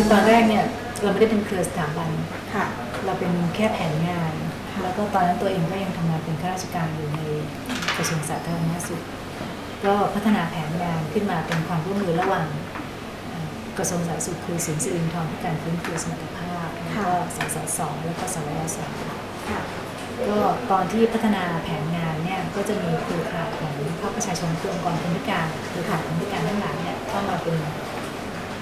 คือตอนแรกเนี่ยเราไม่ได้เป็นเครือสถาบัน ค่ะ เราเป็นแค่แผนงานค่ะแล้วก็ตอนนั้นตัวเองก็ยังทำงานเป็นข้าราชการอยู่ในกระทรวงสาธารณสุข ก็พัฒนาแผนงานขึ้นมาเป็นความร่วมมือระหว่างเอ่อกระทรวงสาธารณสุขคือศูนย์สิรินทรเพื่อการฟื้นฟูสมรรถภาพแล้วก็สสสแล้วก็สวสค่ะก็ตอนที่พัฒนาแผนงานเนี่ยก็จะมีเครือข่ายของภาคประชาชนคือองค์กรคนพิการเครือข่ายคนพิการทั้งหลายเนี่ยเข้ามาเป็น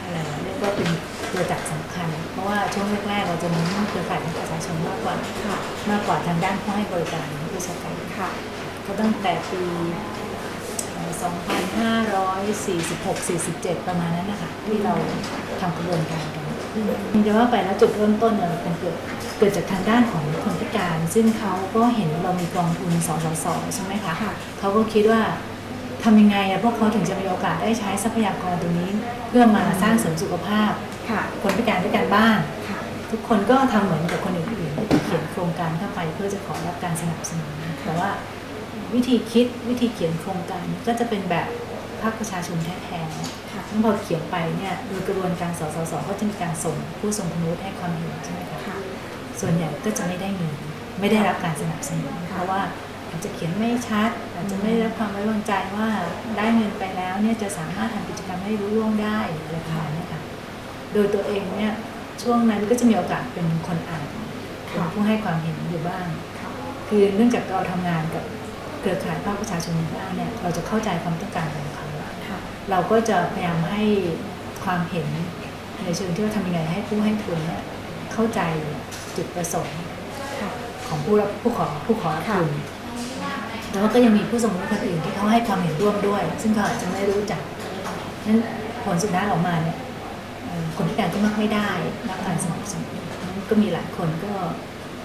อะไรนะเรียกว่าเป็น เครือจักรสำคัญ เพราะว่าช่วงแรกๆเราจะเน้นเครือข่ายของประชาชนมากกว่าค่ะมากกว่าทางด้านผู้ให้บริการผู้ประชาการค่ะก็ก็ตั้งแต่ปีเอ่อ2546-47 ประมาณนั้นนะคะที่เราทำกระบวนการกันจะว่าไปแล้วจุดเริ่มต้นเนี่ยมันเป็นเกิดเกิดจากทางด้านของคนพิการ ซึ่งเขาก็เห็นเรามีกองทุนสสสใช่ไหมคะค่ะเขาก็คิดว่า ทำยังไงอะพวกเขาถึงจะมีโอกาสได้ใช้ทรัพยากรตรงนี้ เพื่อมาสร้างเสริมสุขภาพ ค่ะ คนพิการด้วยกันบ้าง ค่ะ ทุกคนก็ทำเหมือนกับคนอื่นๆเขียนโครงการเข้าไปเพื่อจะขอรับการสนับสนุนแต่ว่าวิธีคิดวิธีเขียนโครงการก็จะเป็นแบบภาคประชาชนแท้ๆค่ะแล้วพอเขียนไปเนี่ยโดยกระบวนการสสสก็จะมีการส่งผู้ทรงคุณวุฒิให้ความเห็นใช่ไหมคะ ค่ะ ส่วนใหญ่ก็จะไม่ได้เงินไม่ได้รับการสนับสนุนค่ะเพราะว่า อาจจะเขียนไม่ชัด อาจจะไม่ได้รับความไว้วางใจว่าได้เงินไปแล้วเนี่ยจะสามารถทำกิจกรรมให้รู้ล่วงได้หรืออะไรประมาณเนี้ยค่ะโดยตัวเองเนี่ยช่วงนั้นก็จะมีโอกาสเป็นคนอ่านเป็นผู้ให้ความเห็นอยู่บ้างค่ะคือเนื่องจากเราทำงานกับเครือข่ายภาคประชาชนอยู่บ้างเนี่ยเราจะเข้าใจความต้องการของเขาค่ะเราก็จะพยายามให้ความเห็นในเชิงที่ว่าทำยังไงให้ผู้ให้ทุนเนี่ยเข้าใจจุดประสงค์ค่ะของผู้รับผู้ขอผู้ขอรับค่ะทุน แต่ว่าก็ยังมีผู้สมรู้คนอื่นที่เขาให้ความเห็นร่วมด้วย ซึ่งเขาอาจจะไม่รู้จักนั้นผลสุดท้ายออกมาเนี่ยคนพิการก็มักไม่ได้รับการสนับสนุนก็มีหลายคนก็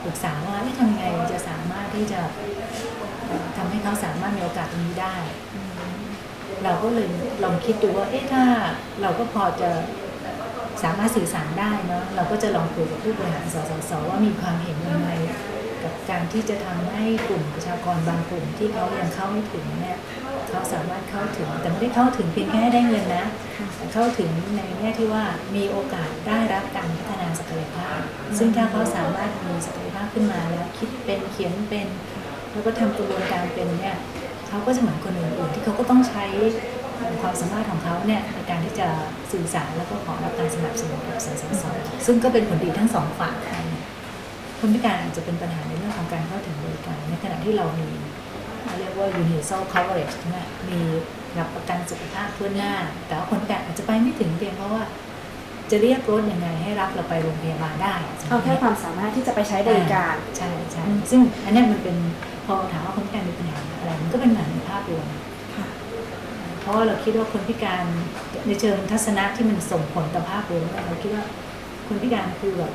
ปรึกษาว่าเอ๊ะทำยังไงจะสามารถที่จะเอ่อทำให้เขาสามารถมีโอกาสตรงนี้ได้ เราก็เลยลองคิดดูว่าเอ๊ะถ้าเราก็พอจะสามารถสื่อสารได้เนาะเราก็จะลองคุยกับผู้บริหารสสสว่ามีความเห็นยังไง กับการที่จะทำให้กลุ่มประชากรบางกลุ่มที่เขายังเข้าไม่ถึงเนี่ยเขาสามารถเข้าถึงแต่ไม่ได้เข้าถึงเพียงแค่ได้เงินนะค่ะแต่เข้าถึงในแง่ที่ว่ามีโอกาสได้รับการพัฒนาศักยภาพ ซึ่งถ้าเขาสามารถมีศักยภาพขึ้นมาแล้วคิดเป็นเขียนเป็น แล้วก็ทำกระบวนการเป็นเนี่ยเขาก็จะเหมือนคนอื่นๆที่เขาก็ต้องใช้ความสามารถของเขาเนี่ยในการที่จะสื่อสารแล้วก็ขอรับการสนับสนุนกับสสสซึ่งก็เป็นผลดีทั้งสองฝ่าย คนพิการอาจจะเป็นปัญหาในเรื่องของการเข้าถึงบริการ ในขณะที่เรามีเรียกว่า universal coverage ใช่ไหมมีรับประกันสุขภาพทั่วหน้า แต่ว่าคนพิการอาจจะไปไม่ถึงเพียงเพราะว่าจะเรียกรถยังไงให้รับเราไปโรงพยาบาลได้เอาแค่ความสามารถที่จะไปใช้บริการ ใช่ใช่อืมซึ่งอันเนี้ยมันเป็นพอถามว่าคนพิการมีปัญหาอะไรมันก็เป็นปัญหาในภาพรวมค่ะเพราะว่าเราคิดว่าคนพิการในเชิงทัศนะที่มันส่งผลต่อภาพรวมเราคิดว่าคนพิการคือแบบ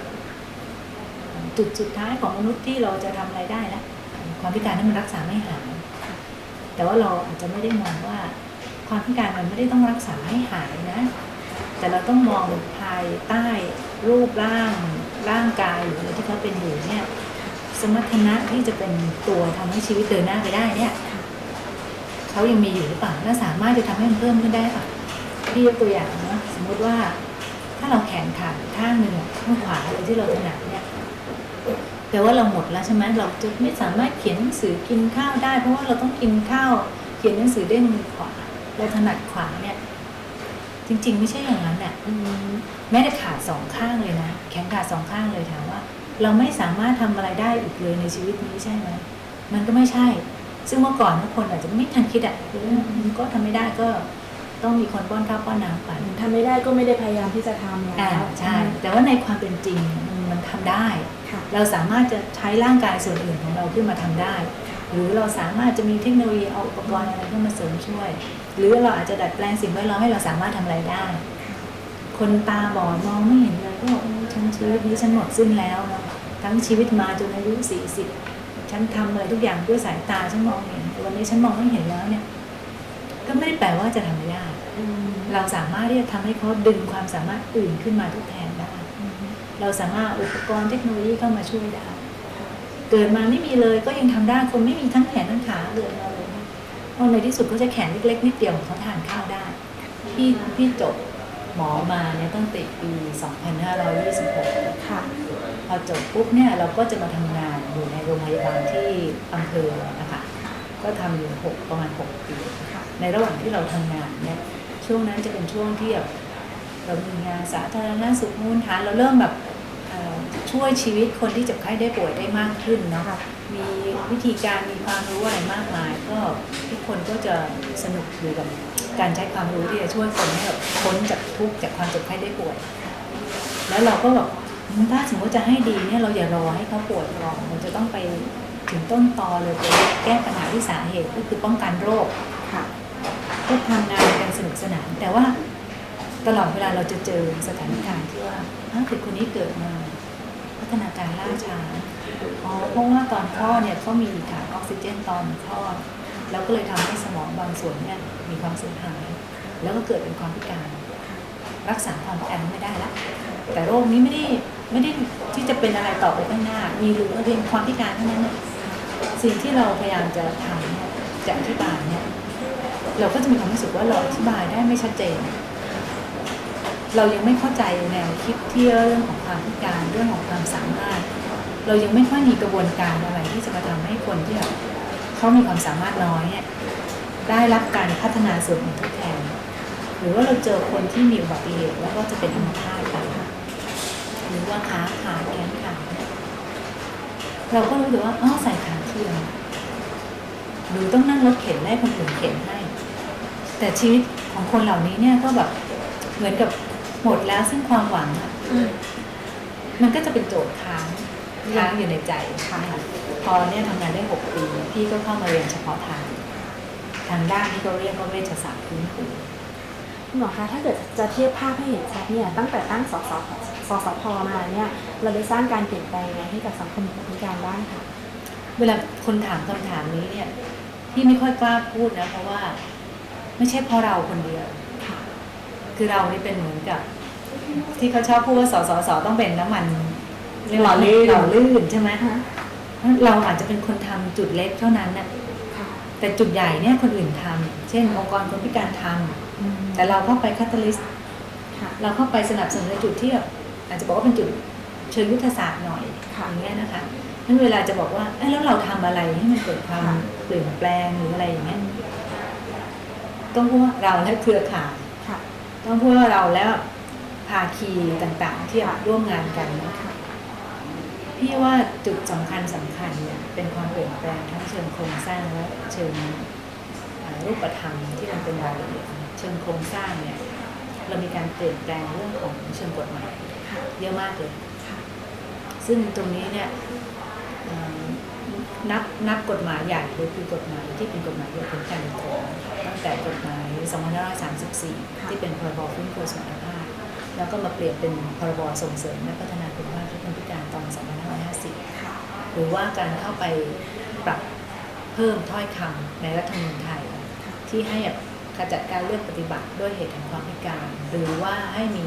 จุดสุดท้ายของมนุษย์ที่เราจะทำอะไรได้แล้วความพิการนั้นมันรักษาไม่หายแต่ว่าเราอาจจะไม่ได้มองว่า ความพิการมันไม่ได้ต้องรักษาให้หายนะ แต่เราต้องมองภายใต้รูปร่างร่างกายหรืออะไรที่เขาเป็นอยู่เนี่ยสมรรถนะที่จะเป็นตัวทำให้ชีวิตเดินหน้าไปได้เนี่ยเขายังมีอยู่หรือเปล่าและสามารถจะทำให้มันเพิ่มขึ้นได้ป่ะพี่ยกตัวอย่างนะสมมุติว่า ถ้าเราแขนขาดข้างหนึ่งอข้างขวาเลยที่เราถนัด แต่ว่าเราหมดแล้วใช่ไหมเราจะไม่สามารถเขียนหนังสือกินข้าวได้ เพราะว่าเราต้องกินข้าวเขียนหนังสือด้วยมือขวาเราถนัดขวาเนี่ยจริง ๆ ไม่ใช่อย่างนั้นอะอืมแม้แต่ขาดสองข้างเลยนะแขนขาดสองข้างเลยถามว่า เราไม่สามารถทำอะไรได้อีกเลยในชีวิตนี้ใช่ไหมมันก็ไม่ใช่ ซึ่งเมื่อก่อนทุกคนอาจจะไม่ทันคิดอะก็ทำไม่ได้ก็ ต้องมีคนป้อนข้าวป้อนน้ำไปทำไม่ได้ก็ไม่ได้พยายามที่จะทำแล้วอ่าใช่แต่ว่าในความเป็นจริงมันมันทำได้ค่ะเราสามารถจะใช้ร่างกายส่วนอื่นของเราขึ้นมาทำได้ หรือเราสามารถจะมีเทคโนโลยีเอาอุปกรณ์อะไรเข้ามาเสริมช่วย หรือเราอาจจะดัดแปลงสิ่งแวดล้อมให้เราสามารถทำอะไรได้ คนตาบอดมองไม่เห็นเลยก็บอกโอ้ฉันชีวิตนี้ฉันหมดสิ้นแล้วเนาะทั้งชีวิตมาจนอายุสี่สิบฉันทำอะไรทุกอย่างด้วยสายตาฉันมองเห็นแต่วันนี้ฉันมองไม่เห็นแล้วเนี่ย ก็ไม่ได้แปลว่าจะทำไม่ได้อืมเราสามารถที่จะทำให้เขาดึงความสามารถอื่นขึ้นมาทดแทนได้อืมเราสามารถเอาอุปกรณ์เทคโนโลยีเข้ามาช่วยได้ เกิดมาไม่มีเลยก็ยังทำได้คนไม่มีทั้งแขนทั้งขาเกิดมาเลยเพราะในที่สุดเขาจะแขนเล็กๆนิดเดียวเขาทานข้าวได้ พี่พี่จบหมอมาเนี่ยตั้งแต่ปี 2526ค่ะพอจบปุ๊บเนี่ยเราก็จะมาทำงานอยู่ในโรงพยาบาลที่อำเภอนะคะ ก็ทำอยู่หกประมาณ 6 ปีค่ะ ในระหว่างที่เราทำงานเนี่ยช่วงนั้นจะเป็นช่วงที่แบบเรามีงานสาธารณสุขมูลฐานเราเริ่มแบบเอ่อช่วยชีวิตคนที่เจ็บไข้ได้ป่วยได้มากขึ้นเนาะค่ะมีวิธีการมีความรู้อะไรมากมาย ก็ทุกคนก็จะสนุกอยู่กับการใช้ความรู้ที่จะช่วยคนให้แบบพ้นจากทุกข์จากความเจ็บไข้ได้ป่วย แล้วเราก็แบบถ้าสมมติจะให้ดีเนี่ยเราอย่ารอให้เขาป่วยก่อนเราจะต้องไปถึงต้นตอเลยไปแก้ปัญหาที่สาเหตุก็คือป้องกันโรคค่ะ ก็ทำงานกันสนุกสนาน แต่ว่าตลอดเวลาเราจะเจอสถานการณ์ที่ว่าอ้าเด็กคนนี้เกิดมา พัฒนาการล่าช้าอ๋อเพราะว่าตอนคลอดเนี่ยเขามีขาดออกซิเจนตอนคลอดแล้วก็เลยทำให้สมองบางส่วนเนี่ยมีความสูญหาย แล้วก็เกิดเป็นความพิการ รักษาความพิการไม่ได้ละแต่โรคนี้ไม่ได้ไม่ได้ที่จะเป็นอะไรต่อไปข้างหน้า มีหรือเพียงความพิการเท่านั้นสิ่งที่เราพยายามจะทำจะอธิบาย เราก็จะมีความรู้สึกว่าเราอธิบายได้ไม่ชัดเจน เรายังไม่เข้าใจแนวคิดที่เรื่องของความพิการเรื่องของความสามารถ เรายังไม่ค่อยมีกระบวนการอะไรที่จะมาทำให้คนที่แบบเขามีความสามารถน้อยเนี่ยได้รับการพัฒนาส่วนของทดแทน หรือว่าเราเจอคนที่มีอุบัติเหตุแล้วก็จะเป็นอัมพาตไปหรือว่าขาขาแขนขาเราก็รู้สึกว่าอ๋อใส่ขาเทียมหรือต้องนั่งรถเข็นให้คนอื่นเข็นให้ แต่ชีวิตของคนเหล่านี้เนี่ยก็แบบเหมือนกับหมดแล้วซึ่งความหวังอะอืมมันก็จะเป็นโจทย์ค้างค้างอยู่ในใจค่ะพอเนี่ยทำงานได้หกปีพี่ก็เข้ามาเรียนเฉพาะทาง ทางด้านที่เขาเรียกว่าเวชศาสตร์พื้นฐานคุณหมอคะถ้าเกิดจะเทียบภาพให้เห็นชัดเนี่ยตั้งแต่ตั้งสสสสพมาเนี่ยเราได้สร้างการเปลี่ยนแปลงยังไงให้กับสังคมคนพิการบ้างค่ะเวลาคนถามคำถามนี้เนี่ยพี่ไม่ค่อยกล้าพูดนะเพราะว่า ไม่ใช่เพราะเราคนเดียวค่ะคือเรานี่เป็นเหมือนกับ ที่เขาชอบพูดว่าสสสต้องเป็นน้ำมันเรียกว่าหล่อลื่นหล่อลื่นใช่ไหมฮะเราอาจจะเป็นคนทำจุดเล็กเท่านั้นน่ะค่ะแต่จุดใหญ่เนี่ยคนอื่นทำเช่น องค์กรคนพิการทำอืมแต่เราเข้าไปคาตาลิสต์ค่ะเราเข้าไปสนับสนุนในจุดที่แบบอาจจะบอกว่าเป็นจุดเชิงยุทธศาสตร์หน่อยค่ะอย่างเงี้ยนะคะนั่นเวลาจะบอกว่าเอ้ยแล้วเราทำอะไรให้มันเกิดความค่ะเปลี่ยนแปลงหรืออะไรอย่างเงี้ย ต้องพูดว่าเราและเครือข่ายค่ะต้องพูดว่าเราแล้วภาคีต่างๆ ที่ร่วมงานกันนะค่ะพี่ว่าจุดสำคัญสำคัญเนี่ยเป็นความเปลี่ยนแปลงทั้งเชิงโครงสร้างและเชิงเอ่อรูปธรรมที่มันเป็นรายละเอียดเชิงโครงสร้างเนี่ยเรามีการเปลี่ยนแปลงเรื่องของเชิงกฎหมายค่ะเยอะมากเลยค่ะซึ่งตรงนี้เนี่ยเอ่อ นับนับกฎหมายใหญ่เลยคือกฎหมายที่เป็นกฎหมายเกี่ยวกับการโกงตั้งแต่กฎหมาย 2534 ที่เป็นพรบฟื้นฟูสมรรถภาพแล้วก็มาเปลี่ยนเป็นพรบส่งเสริมและพัฒนาคุณภาพของคนพิการตอน 2550 หรือว่าการเข้าไปปรับเพิ่มถ้อยคำในรัฐธรรมนูญไทย ที่ให้แบบขจัดการเลือกปฏิบัติด้วยเหตุแห่งความพิการ หรือว่าให้มี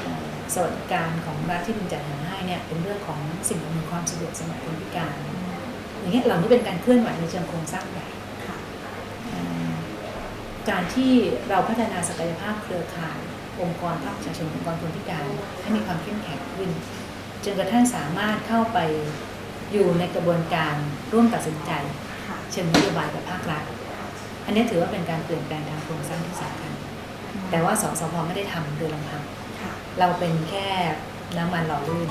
เอ่อสวัสดิการของรัฐที่เป็นจัดหาให้เนี่ยเป็นเรื่องของสิ่งอำนวยความสะดวกสำหรับคนพิการ อย่างเงี้ยเหล่านี้เป็นการเคลื่อนไหวในเชิงโครงสร้างใหญ่ค่ะเอ่อการที่เราพัฒนาศักยภาพเครือข่าย องค์กรภาคประชาชนองค์กรคนพิการให้มีความเข้มแข็งขึ้นจนกระทั่งสามารถเข้าไปอยู่ในกระบวนการร่วมตัดสินใจค่ะเชิงนโยบายกับภาครัฐ อันนี้ถือว่าเป็นการเปลี่ยนแปลงทางโครงสร้างที่สำคัญ แต่ว่าสสพไม่ได้ทำโดยลำพังค่ะเราเป็นแค่น้ำมันหล่อลื่น